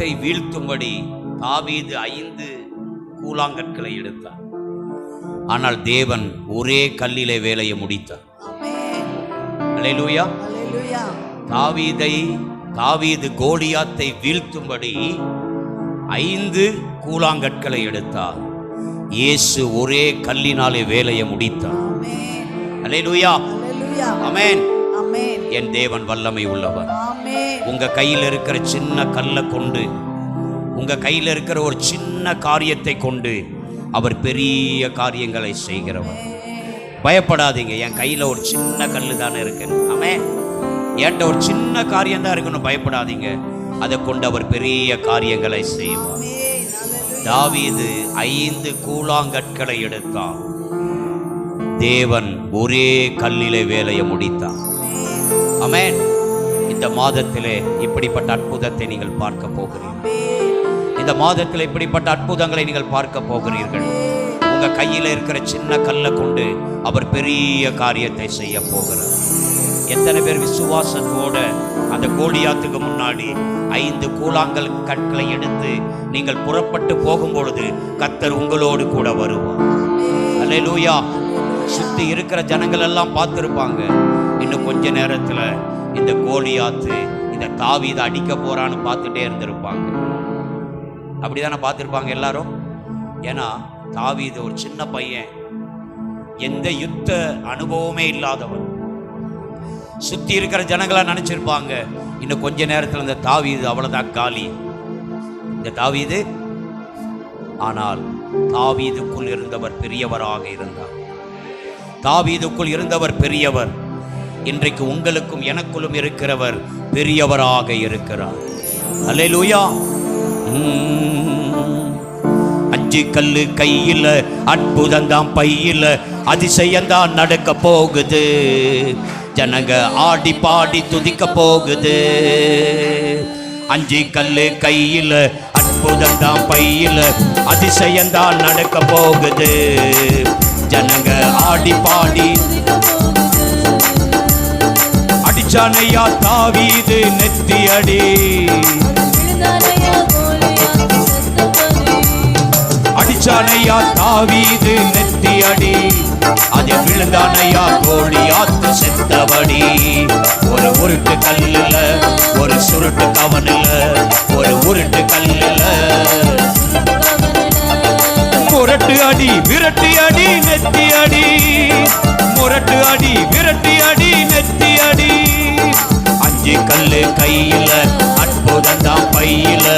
கோலியாத்தை வீழ்த்தும்படி தாவீது ஐந்து கூழாங்கற்களை எடுத்தார் ஆனால் தேவன் ஒரே கல்லிலே வேலையை முடித்தார். தாவீதை தாவீது கோலியாத்தை வீழ்த்தும்படி ஐந்து கூழாங்கற்களை எடுத்தார். இயேசு ஒரே கல்லினாலே வேலையை முடித்தார். ஆமென். ஆமென். என் தேவன் வல்லமை உள்ளவர். உங்க கையில் இருக்கிற சின்ன கல்லை கொண்டு உங்க கையில் இருக்கிற ஒரு சின்ன காரியத்தை கொண்டு அவர் பெரிய காரியங்களை செய்கிறவர். பயப்படாதீங்க என் கையில் ஒரு சின்ன கல் தானே இருக்கு. ஆமே என்கிட்ட ஒரு சின்ன காரியம் தான் இருக்குன்னு பயப்படாதீங்க. அதை கொண்டு அவர் பெரிய காரியங்களை செய்வார். தாவீது ஐந்து கூழாங்கற்களை எடுத்தான். தேவன் ஒரே கல்லிலே வேலையை முடித்தான். அமேன் இந்த மாதத்திலே இப்படிப்பட்ட அற்புதத்தை நீங்கள் பார்க்க போகிறீர்கள். இந்த மாதத்தில் இப்படிப்பட்ட அற்புதங்களை நீங்கள் பார்க்க போகிறீர்கள். உங்க கையில இருக்கிற சின்ன கல்லை கொண்டு அவர் பெரிய காரியத்தை செய்ய போகிறார். எத்தனை பேர் விசுவாசத்தோட அந்த கோடியாத்துக்கு முன்னாடி ஐந்து கூழாங்கல் கற்களை எடுத்து நீங்கள் புறப்பட்டு போகும் பொழுது கத்தர் உங்களோடு கூட வருவார். அல்லேலூயா. சுத்தி இருக்கிற ஜனங்கள் எல்லாம் பார்த்துருப்பாங்க. இன்னும் கொஞ்ச நேரத்துல இந்த கோலியாத்து இந்த தாவீதை அடிக்க போறான்னு பார்த்துட்டே இருந்திருப்பாங்க. அப்படிதானே பார்த்துருப்பாங்க எல்லாரும்? ஏன்னா தாவீது ஒரு சின்ன பையன். எந்த யுத்த அனுபவமே இல்லாதவன். சுத்தி இருக்கிற ஜனங்களாக நினைச்சிருப்பாங்க இன்னும் கொஞ்ச நேரத்தில் இந்த தாவீது அவ்வளவுதான் காலி. இந்த தாவீது? ஆனால் தாவீதுக்குள் இருந்தவர் பெரியவராக இருந்தார். தாவீதுக்குள் இருந்தவர் பெரியவர். இன்றைக்கு உங்களுக்கும் எனக்குள்ளும் இருக்கிறவர் பெரியவராக இருக்கிறார். அல்லேலூயா. அஞ்சு கல்லு கையில் அற்புதம் பையில் அதிசயந்தான் நடக்க போகுது. ஜனங்க ஆடி பாடி துதிக்க போகுது. அஞ்சு கல்லு கையில் அற்புதம் தான் பையில அதிசயம்தான் நடக்க போகுது. ஜனங்க ஆடி பாடி அடிச்சானையா தாவீது நெத்தியடி. அடிச்சானையா தாவீது நெத்தியடி. அது விழுந்தானையா கோழியாத்து செத்தபடி. ஒரு உருட்டு கல்லுல ஒரு சுருட்டு கவனில ஒரு உருட்டு கல்லுல. முரட்டு அடி விரட்டு அடி நெத்தி அடி முரட்டு அடி விரட்டி அடி நெத்தி கையில்